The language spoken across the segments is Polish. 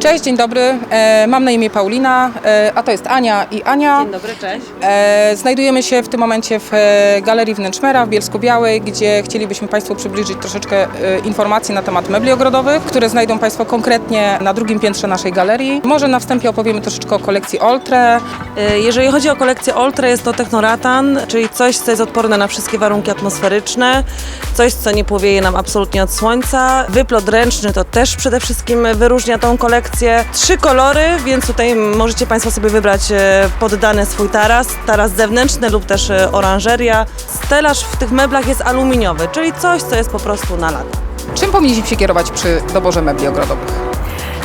Cześć, dzień dobry. E, mam na imię Paulina, e, a to jest Ania i Ania. Dzień dobry, cześć. E, znajdujemy się w tym momencie w Galerii Wnętrzmera w Bielsku-Białej, gdzie chcielibyśmy Państwu przybliżyć troszeczkę informacji na temat mebli ogrodowych, które znajdą Państwo konkretnie na drugim piętrze naszej galerii. Może na wstępie opowiemy troszeczkę o kolekcji Oltre. Y, Jeżeli chodzi o kolekcję Oltre, jest to technoratan, czyli coś, co jest odporne na wszystkie warunki atmosferyczne, coś, co nie powieje nam absolutnie od słońca. Wyplot ręczny to też przede wszystkim wyróżnia tą kolekcję. Trzy kolory, więc tutaj możecie Państwo sobie wybrać e, pod dany swój taras, taras zewnętrzny lub też e, oranżeria. Stelaż w tych meblach jest aluminiowy, czyli coś, co jest po prostu na lata. Czym powinniśmy się kierować przy doborze mebli ogrodowych?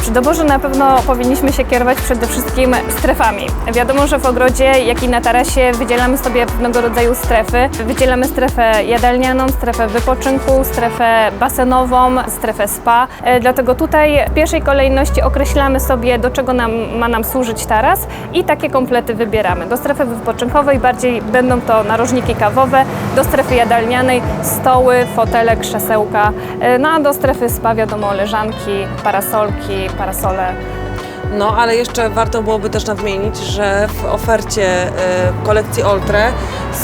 Przy doborze na pewno powinniśmy się kierować przede wszystkim strefami. Wiadomo, że w ogrodzie, jak i na tarasie wydzielamy sobie pewnego rodzaju strefy. Wydzielamy strefę jadalnianą, strefę wypoczynku, strefę basenową, strefę spa. E, Dlatego tutaj w pierwszej kolejności określamy sobie, do czego nam, ma nam służyć taras i takie komplety wybieramy. Do strefy wypoczynkowej bardziej będą to narożniki kawowe, do strefy jadalnianej stoły, fotele, krzesełka, e, no a do strefy spa wiadomo leżanki, parasolki, parasole. No, ale jeszcze warto byłoby też nadmienić, że w ofercie e, kolekcji Oltre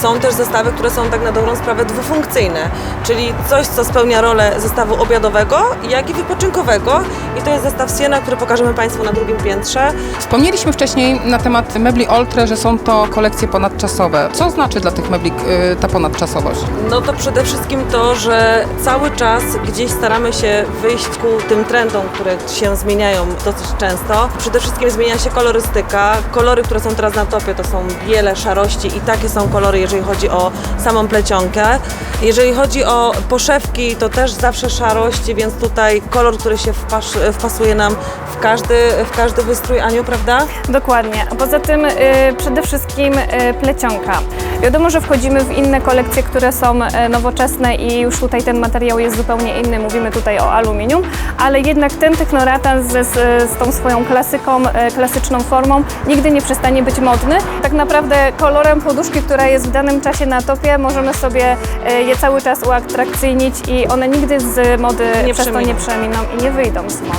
są też zestawy, które są tak na dobrą sprawę dwufunkcyjne, czyli coś, co spełnia rolę zestawu obiadowego, jak i wypoczynkowego. I to jest zestaw Siena, który pokażemy Państwu na drugim piętrze. Wspomnieliśmy wcześniej na temat mebli Oltre, że są to kolekcje ponadczasowe. Co znaczy dla tych mebli e, ta ponadczasowość? No to przede wszystkim to, że cały czas gdzieś staramy się wyjść ku tym trendom, które się zmieniają dosyć często. Przede wszystkim zmienia się kolorystyka. Kolory, które są teraz na topie, to są biele, szarości i takie są kolory, jeżeli chodzi o samą plecionkę. Jeżeli chodzi o poszewki, to też zawsze szarość, więc tutaj kolor, który się wpasz, wpasuje nam w każdy, w każdy wystrój, Aniu, prawda? Dokładnie. A poza tym y, przede wszystkim y, plecionka. Wiadomo, że wchodzimy w inne kolekcje, które są y, nowoczesne i już tutaj ten materiał jest zupełnie inny. Mówimy tutaj o aluminium, ale jednak ten technoratan ze, z, z tą swoją klasyką, y, klasyczną formą nigdy nie przestanie być modny. Tak naprawdę kolorem poduszki, która jest w danym czasie na topie, możemy sobie y, je cały czas uatrakcyjnić i one nigdy z mody Nie przez to nie przeminą. przeminą i nie wyjdą z mody.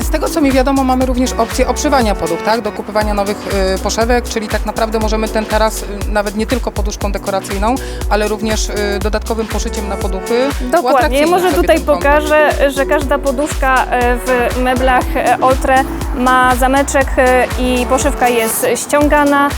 Z tego co mi wiadomo, mamy również opcję obszywania podłóg, tak? Do kupowania nowych y, poszewek, czyli tak naprawdę możemy ten taras y, nawet nie tylko poduszką dekoracyjną, ale również y, dodatkowym poszyciem na poduchy. Dokładnie. Uatrakcyjnić może sobie tutaj ten kąt. pokażę, że każda poduszka e, w meblach e, Oltre ma zameczek e, i poszewka jest ściągana,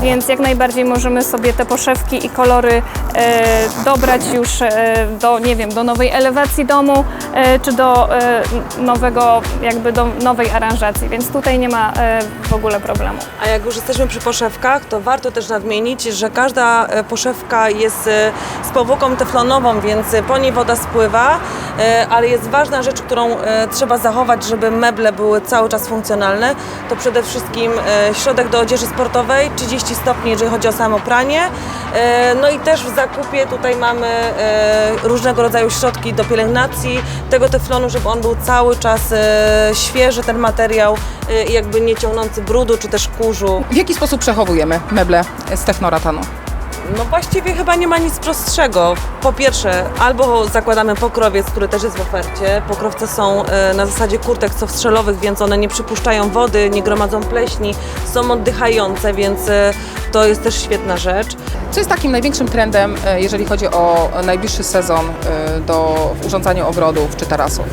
więc jak najbardziej możemy sobie te poszewki i kolory e, dobrać już e, do, nie wiem, do nowej elewacji domu, e, czy do e, nowego, jakby do nowej aranżacji, więc tutaj nie ma e, w ogóle problemu. A jak już jesteśmy przy poszewkach, to warto też nadmienić, że każda e, poszewka jest e, z powłoką teflonową, więc e, po niej woda spływa, e, ale jest ważna rzecz, którą e, trzeba zachować, żeby meble były cały czas funkcjonalne, to przede wszystkim e, środek do odzieży sportowej, 30 stopni, jeżeli chodzi o samo pranie. E, No i też w zakupie tutaj mamy e, różnego rodzaju środki do pielęgnacji tego teflonu, żeby on był cały czas e, świeży, ten materiał, jakby nie ciągnący brudu czy też kurzu. W jaki sposób przechowujemy meble z technoratanu? No właściwie chyba nie ma nic prostszego. Po pierwsze, albo zakładamy pokrowiec, który też jest w ofercie. Pokrowce są e, na zasadzie kurtek strzelowych, więc one nie przypuszczają wody, nie gromadzą pleśni, są oddychające, więc e, to jest też świetna rzecz. Co jest takim największym trendem, e, jeżeli chodzi o najbliższy sezon do urządzania ogrodów czy tarasów?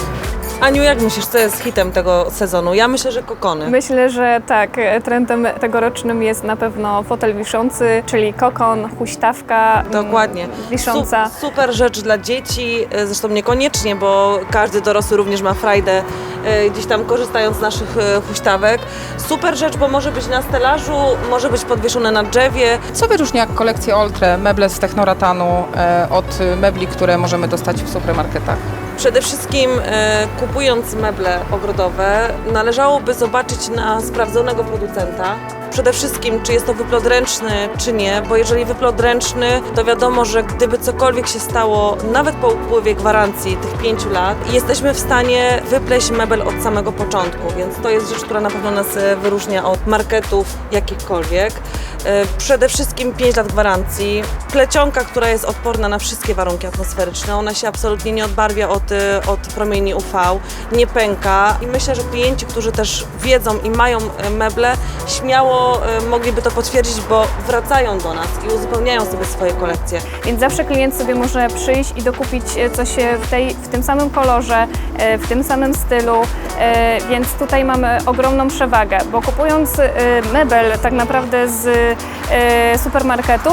Aniu, jak myślisz, co jest hitem tego sezonu? Ja myślę, że kokony. Myślę, że tak, trendem tegorocznym jest na pewno fotel wiszący, czyli kokon, huśtawka mm, Dokładnie. wisząca. Su- super rzecz dla dzieci, e, zresztą niekoniecznie, bo każdy dorosły również ma frajdę e, gdzieś tam korzystając z naszych e, huśtawek. Super rzecz, bo może być na stelażu, może być podwieszone na drzewie. Co wyróżnia kolekcję Oltre, meble z technoratanu e, od e, mebli, które możemy dostać w supermarketach? Przede wszystkim e, kupując meble ogrodowe należałoby zobaczyć na sprawdzonego producenta, Przede wszystkim, czy jest to wyplot ręczny, czy nie, bo jeżeli wyplot ręczny, to wiadomo, że gdyby cokolwiek się stało, nawet po upływie gwarancji tych pięciu lat, jesteśmy w stanie wypleść mebel od samego początku, więc to jest rzecz, która na pewno nas e, wyróżnia od marketów jakichkolwiek. E, Przede wszystkim 5 lat gwarancji. Plecionka, która jest odporna na wszystkie warunki atmosferyczne. Ona się absolutnie nie odbarwia od, e, od promieni UV, nie pęka i myślę, że klienci, którzy też wiedzą i mają meble, śmiało e, mogliby to potwierdzić, bo wracają do nas i uzupełniają sobie swoje kolekcje. Więc zawsze klient sobie może przyjść i dokupić e, coś w, tej, w tym samym kolorze, e, w tym samym stylu, e, więc tutaj mamy ogromną przewagę, bo kupując mebel tak naprawdę z supermarketu,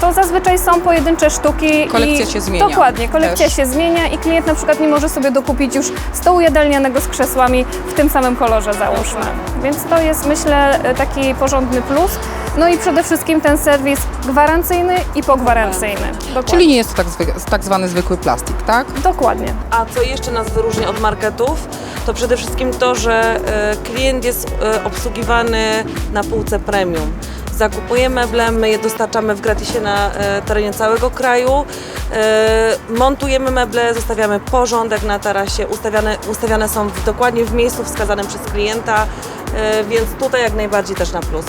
to zazwyczaj są pojedyncze sztuki. Kolekcja i się zmienia Dokładnie, kolekcja też. się zmienia i klient na przykład nie może sobie dokupić już stołu jadalnianego z krzesłami w tym samym kolorze załóżmy. Więc to jest myślę e, taki porządny plus. No i przede wszystkim ten serwis gwarancyjny i pogwarancyjny. Dokładnie. Czyli nie jest to tak, zwy, tak zwany zwykły plastik, tak? Dokładnie. A co jeszcze nas wyróżnia od marketów, to przede wszystkim to, że e, klient jest e, obsługiwany na półce premium. Zakupuje meble, my je dostarczamy w gratisie na e, terenie całego kraju. E, Montujemy meble, zostawiamy porządek na tarasie, ustawiane, ustawiane są w, dokładnie w miejscu wskazanym przez klienta, e, więc tutaj jak najbardziej też na plus.